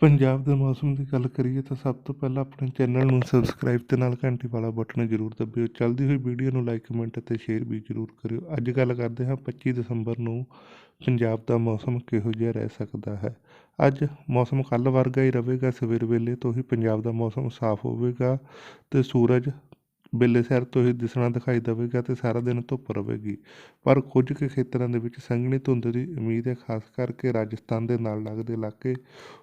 ਪੰਜਾਬ ਦੇ ਮੌਸਮ ਦੀ ਗੱਲ ਕਰੀਏ ਤਾਂ ਸਭ ਤੋਂ ਪਹਿਲਾਂ ਆਪਣੇ ਚੈਨਲ ਨੂੰ ਸਬਸਕ੍ਰਾਈਬ ਤੇ ਨਾਲ ਘੰਟੀ ਵਾਲਾ ਬਟਨ ਜ਼ਰੂਰ ਦਬਿਓ। ਚੱਲਦੀ ਹੋਈ ਵੀਡੀਓ ਨੂੰ ਲਾਈਕ ਕਮੈਂਟ ਅਤੇ ਸ਼ੇਅਰ ਵੀ ਜ਼ਰੂਰ ਕਰਿਓ। ਅੱਜ ਗੱਲ ਕਰਦੇ ਹਾਂ 25 ਦਸੰਬਰ ਨੂੰ ਪੰਜਾਬ ਦਾ ਮੌਸਮ ਕਿਹੋ ਜਿਹਾ ਰਹਿ ਸਕਦਾ ਹੈ। ਅੱਜ ਮੌਸਮ ਕੱਲ੍ਹ ਵਰਗਾ ਹੀ ਰਹੇਗਾ, ਸਵੇਰ ਵੇਲੇ ਤੋਂ ਹੀ ਪੰਜਾਬ ਦਾ ਮੌਸਮ ਸਾਫ਼ ਹੋਵੇਗਾ ਤੇ ਸੂਰਜ ਵੇਲੇ ਸਿਰ ਤੋਂ ਹੀ ਦਿਸਣਾ ਦਿਖਾਈ ਦੇਵੇਗਾ ਤੇ ਸਾਰਾ ਦਿਨ ਧੁੱਪ ਰਹੇਗੀ। ਪਰ ਕੁਝ ਕੁ ਖੇਤਰਾਂ ਦੇ ਵਿੱਚ ਸੰਘਣੀ ਧੁੰਦ ਦੀ ਉਮੀਦ ਹੈ, ਖਾਸ ਕਰਕੇ ਰਾਜਸਥਾਨ ਦੇ ਨਾਲ ਲੱਗਦੇ ਇਲਾਕੇ,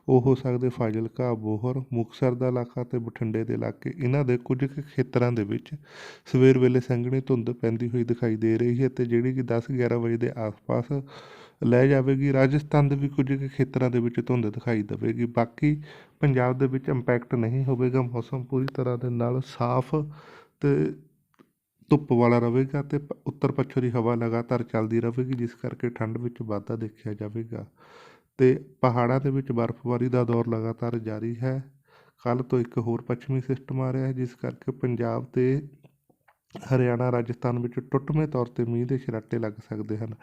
ਉਹ ਹੋ ਸਕਦੇ ਫਾਜ਼ਿਲਕਾ, ਬੋਹਰ, ਮੁਕਤਸਰ ਦਾ ਇਲਾਕਾ ਤੇ ਬਠਿੰਡੇ ਦੇ ਇਲਾਕੇ। ਇਹਨਾਂ ਦੇ ਕੁਝ ਕੁ ਖੇਤਰਾਂ ਦੇ ਵਿੱਚ ਸਵੇਰ ਵੇਲੇ ਸੰਘਣੀ ਧੁੰਦ ਪੈਂਦੀ ਹੋਈ ਦਿਖਾਈ ਦੇ ਰਹੀ ਹੈ ਤੇ ਜਿਹੜੀ ਕਿ 10 11 ਵਜੇ ਦੇ ਆਸ-ਪਾਸ ਲੈ ਜਾਵੇਗੀ। ਰਾਜਸਥਾਨ ਦੇ ਵੀ ਕੁਝ ਕੁ ਖੇਤਰਾਂ ਦੇ ਵਿੱਚ ਧੁੰਦ ਦਿਖਾਈ ਦੇਵੇਗੀ। ਬਾਕੀ ਪੰਜਾਬ ਦੇ ਵਿੱਚ ਇੰਪੈਕਟ ਨਹੀਂ ਹੋਵੇਗਾ। ਮੌਸਮ ਪੂਰੀ ਤਰ੍ਹਾਂ ਦੇ ਨਾਲ ਸਾਫ਼ ਤੇ ਧੁੱਪ ਵਾਲਾ ਰਹੇਗਾ ਅਤੇ ਪ- ਉੱਤਰ ਪੱਛਮ ਦੀ ਹਵਾ ਲਗਾਤਾਰ ਚੱਲਦੀ ਰਹੇਗੀ, ਜਿਸ ਕਰਕੇ ਠੰਡ ਵਿੱਚ ਵਾਧਾ ਦੇਖਿਆ ਜਾਵੇਗਾ। ਅਤੇ ਪਹਾੜਾਂ ਦੇ ਵਿੱਚ ਬਰਫ਼ਬਾਰੀ ਦਾ ਦੌਰ ਲਗਾਤਾਰ ਜਾਰੀ ਹੈ। ਕੱਲ੍ਹ ਤੋਂ ਇੱਕ ਹੋਰ ਪੱਛਮੀ ਸਿਸਟਮ ਆ ਰਿਹਾ ਹੈ, ਜਿਸ ਕਰਕੇ ਪੰਜਾਬ ਅਤੇ ਹਰਿਆਣਾ, ਰਾਜਸਥਾਨ ਵਿੱਚ ਟੁੱਟਵੇਂ ਤੌਰ ਤੇ ਮੀਂਹ ਦੇ ਛਰਾਟੇ ਲੱਗ ਸਕਦੇ ਹਨ।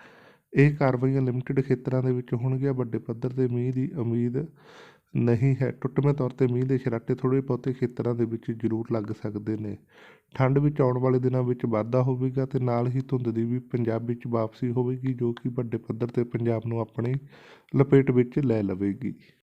ਇਹ ਕਾਰਵਾਈਆਂ ਲਿਮਟਿਡ ਖੇਤਰਾਂ ਦੇ ਵਿੱਚ ਹੋਣਗੀਆਂ, ਵੱਡੇ ਪੱਧਰ ਤੇ ਮੀਂਹ ਦੀ ਉਮੀਦ ਨਹੀਂ ਹੈ। ਟੁੱਟਵੇਂ ਤੌਰ ਤੇ ਮੀਂਹ ਦੇ ਛਰਾਟੇ ਥੋੜ੍ਹੇ ਬਹੁਤੇ ਖੇਤਰਾਂ ਦੇ ਵਿੱਚ ਜ਼ਰੂਰ ਲੱਗ ਸਕਦੇ ਨੇ। ਠੰਡ ਵਿੱਚ ਆਉਣ ਵਾਲੇ ਦਿਨਾਂ ਵਿੱਚ ਵਾਧਾ ਹੋਵੇਗਾ ਤੇ ਨਾਲ ਹੀ ਧੁੰਦ ਦੀ ਵੀ ਪੰਜਾਬ ਵਿੱਚ ਵਾਪਸੀ ਹੋਵੇਗੀ, ਜੋ ਕਿ ਵੱਡੇ ਪੱਧਰ ਤੇ ਪੰਜਾਬ ਨੂੰ ਆਪਣੀ ਲਪੇਟ ਵਿੱਚ ਲੈ ਲਵੇਗੀ।